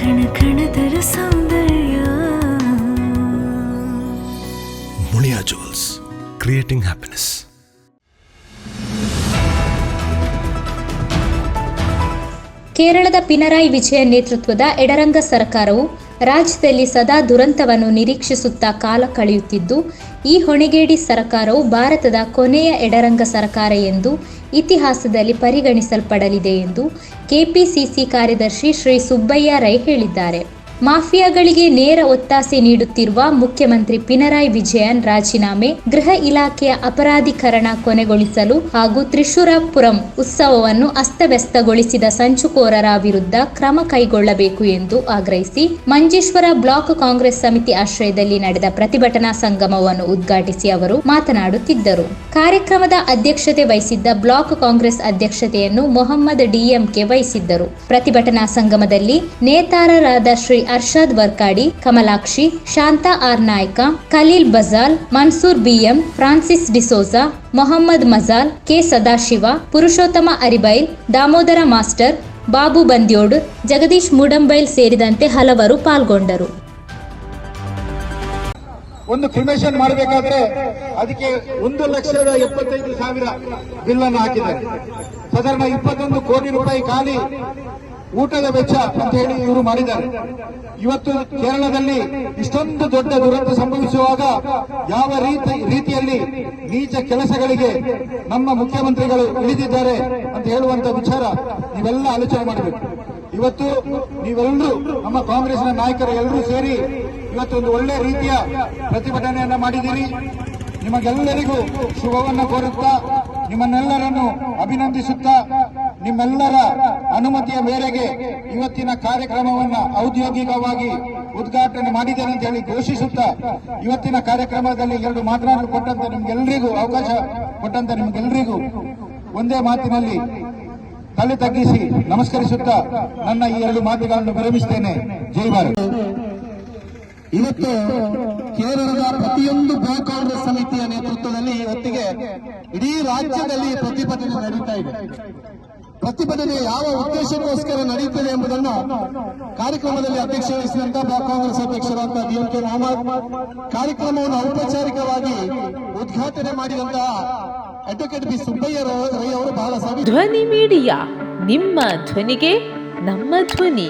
ಕಣ ಕಣದರ ಸೌಂದರ್ಯ. ಮುಳಿಯಾ ಜುವೆಲ್ಸ್ ಕ್ರಿಯೇಟಿಂಗ್ ಹ್ಯಾಪಿನೆಸ್ ಕೇರಳದ ಪಿನರಾಯಿ ವಿಜಯನ್ ನೇತೃತ್ವದ ಎಡರಂಗ ಸರ್ಕಾರವು ರಾಜ್ಯದಲ್ಲಿ ಸದಾ ದುರಂತವನ್ನು ನಿರೀಕ್ಷಿಸುತ್ತಾ ಕಾಲ ಕಳೆಯುತ್ತಿದ್ದು, ಈ ಹೊಣೆಗೇಡಿ ಸರಕಾರವು ಭಾರತದ ಕೊನೆಯ ಎಡರಂಗ ಸರಕಾರ ಎಂದು ಇತಿಹಾಸದಲ್ಲಿ ಪರಿಗಣಿಸಲ್ಪಡಲಿದೆ ಎಂದು ಕೆಪಿಸಿಸಿ ಕಾರ್ಯದರ್ಶಿ ಶ್ರೀ ಸುಬ್ಬಯ್ಯ ರೈ ಹೇಳಿದ್ದಾರೆ. ಮಾಫಿಯಾಗಳಿಗೆ ನೇರ ಒತ್ತಾಸೆ ನೀಡುತ್ತಿರುವ ಮುಖ್ಯಮಂತ್ರಿ ಪಿನರಾಯಿ ವಿಜಯನ್ ರಾಜೀನಾಮೆ ಗೃಹ ಇಲಾಖೆಯ ಅಪರಾಧೀಕರಣ ಕೊನೆಗೊಳಿಸಲು ಹಾಗೂ ತ್ರಿಶೂರಪುರಂ ಉತ್ಸವವನ್ನು ಅಸ್ತವ್ಯಸ್ತಗೊಳಿಸಿದ ಸಂಚುಕೋರರ ವಿರುದ್ಧ ಕ್ರಮ ಕೈಗೊಳ್ಳಬೇಕು ಎಂದು ಆಗ್ರಹಿಸಿ ಮಂಜೇಶ್ವರ ಬ್ಲಾಕ್ ಕಾಂಗ್ರೆಸ್ ಸಮಿತಿ ಆಶ್ರಯದಲ್ಲಿ ನಡೆದ ಪ್ರತಿಭಟನಾ ಸಂಗಮವನ್ನು ಉದ್ಘಾಟಿಸಿ ಅವರು ಮಾತನಾಡುತ್ತಿದ್ದರು. ಕಾರ್ಯಕ್ರಮದ ಅಧ್ಯಕ್ಷತೆ ವಹಿಸಿದ್ದ ಬ್ಲಾಕ್ ಕಾಂಗ್ರೆಸ್ ಅಧ್ಯಕ್ಷತೆಯನ್ನು ಮೊಹಮ್ಮದ್ ಡಿಎಂಕೆ ವಹಿಸಿದ್ದರು. ಪ್ರತಿಭಟನಾ ಸಂಗಮದಲ್ಲಿ ನೇತಾರರಾದ Shri Arshad Varkady, Kamalakshi, Shanta R Naik, Khaleel Bajal, Mansoor BM, Francis D'Souza, Mohammed Majal, K Sadashiva, Purushottama Aribail, Damodara master, Babu Bandyod, Jagadish Moodambail ಸೇರಿದಂತೆ ಹಲವರು ಪಾಲ್ಗೊಂಡರು. ಒಂದು ಕ್ರಿಮೇಷನ್ ಮಾಡಬೇಕಾದ್ರೆ ಅದಕ್ಕೆ ಒಂದು ಲಕ್ಷದ ಎಪ್ಪತ್ತೈದು ಸಾವಿರ ಬಿಲ್ ಅನ್ನು ಹಾಕಿದ್ದಾರೆ. ಸಾಧಾರಣ ಇಪ್ಪತ್ತೊಂದು ಕೋಟಿ ರೂಪಾಯಿ ಖಾಲಿ. ಊಟದ ವೆಚ್ಚ ಅಂತ ಹೇಳಿ ಇವರು ಮಾಡಿದ್ದಾರೆ. ಇವತ್ತು ಕೇರಳದಲ್ಲಿ ಇಷ್ಟೊಂದು ದೊಡ್ಡ ದುರಂತ ಸಂಭವಿಸುವಾಗ ಯಾವ ರೀತಿ, ರೀತಿಯಲ್ಲಿ ನೀಚ ಕೆಲಸಗಳಿಗೆ ನಮ್ಮ ಮುಖ್ಯಮಂತ್ರಿಗಳು ಇಳಿದಿದ್ದಾರೆ ಅಂತ ಹೇಳುವಂತ ವಿಚಾರ ನೀವೆಲ್ಲ ಆಲೋಚನೆ ಮಾಡಬೇಕು. ಇವತ್ತು ನೀವೆಲ್ಲರೂ ನಮ್ಮ ಕಾಂಗ್ರೆಸ್ನ ನಾಯಕರು ಎಲ್ಲರೂ ಸೇರಿ ಇವತ್ತು ಒಂದು ಒಳ್ಳೆ ರೀತಿಯ ಪ್ರತಿಭಟನೆಯನ್ನ ಮಾಡಿದ್ದೀರಿ. ನಿಮಗೆಲ್ಲರಿಗೂ ಶುಭವನ್ನು ಕೋರುತ್ತಾ ನಿಮ್ಮನ್ನೆಲ್ಲರನ್ನು ಅಭಿನಂದಿಸುತ್ತಾ ನಿಮ್ಮೆಲ್ಲರ ಅನುಮತಿಯ ಮೇರೆಗೆ ಇವತ್ತಿನ ಕಾರ್ಯಕ್ರಮವನ್ನ ಔದ್ಯೋಗಿಕವಾಗಿ ಉದ್ಘಾಟನೆ ಮಾಡಿದ್ದೇನೆ ಅಂತ ಹೇಳಿ ಘೋಷಿಸುತ್ತಾ, ಇವತ್ತಿನ ಕಾರ್ಯಕ್ರಮದಲ್ಲಿ ಎರಡು ಮಾತನಾಡಲು ಕೊಟ್ಟಂತ ನಿಮ್ಗೆಲ್ಲರಿಗೂ ಅವಕಾಶ ಕೊಟ್ಟಂತ ನಿಮ್ಗೆಲ್ಲರಿಗೂ ಒಂದೇ ಮಾತಿನಲ್ಲಿ ತಲೆ ತಗ್ಗಿಸಿ ನಮಸ್ಕರಿಸುತ್ತಾ ನನ್ನ ಈ ಎರಡು ಮಾತುಗಳನ್ನು ವಿರಮಿಸ್ತೇನೆ. ಜೈ ಭಾರತ್. ಇವತ್ತು ಕೇರಳದ ಪ್ರತಿಯೊಂದು ಬ್ಲಾಕ್ ಕಾಂಗ್ರೆಸ್ ಸಮಿತಿಯ ನೇತೃತ್ವದಲ್ಲಿ ಇವತ್ತಿಗೆ ಇಡೀ ರಾಜ್ಯದಲ್ಲಿ ಪ್ರತಿಭಟನೆ ನಡೀತಾ ಇದೆ. ಪ್ರತಿಭಟನೆ ಯಾವ ಉದ್ದೇಶಕ್ಕೋಸ್ಕರ ನಡೆಯುತ್ತದೆ ಎಂಬುದನ್ನು ಕಾರ್ಯಕ್ರಮದಲ್ಲಿ ಅಧ್ಯಕ್ಷ ವಹಿಸಿದಂತ ಬ್ಲಾಕ್ ಕಾಂಗ್ರೆಸ್ ಅಧ್ಯಕ್ಷರಾದ ಡಿಎಂಕೆ ಮೊಹಮ್ಮದ್. ಕಾರ್ಯಕ್ರಮವನ್ನು ಔಪಚಾರಿಕವಾಗಿ ಉದ್ಘಾಟನೆ ಮಾಡಿದಂತಹ ಅಡ್ವೊಕೇಟ್ ಬಿ. ಸುಬ್ಬಯ್ಯ ರೈ ಅವರು ಬಹಳ ಧ್ವನಿ ಮೀಡಿಯಾ, ನಿಮ್ಮ ಧ್ವನಿಗೆ ನಮ್ಮ ಧ್ವನಿ.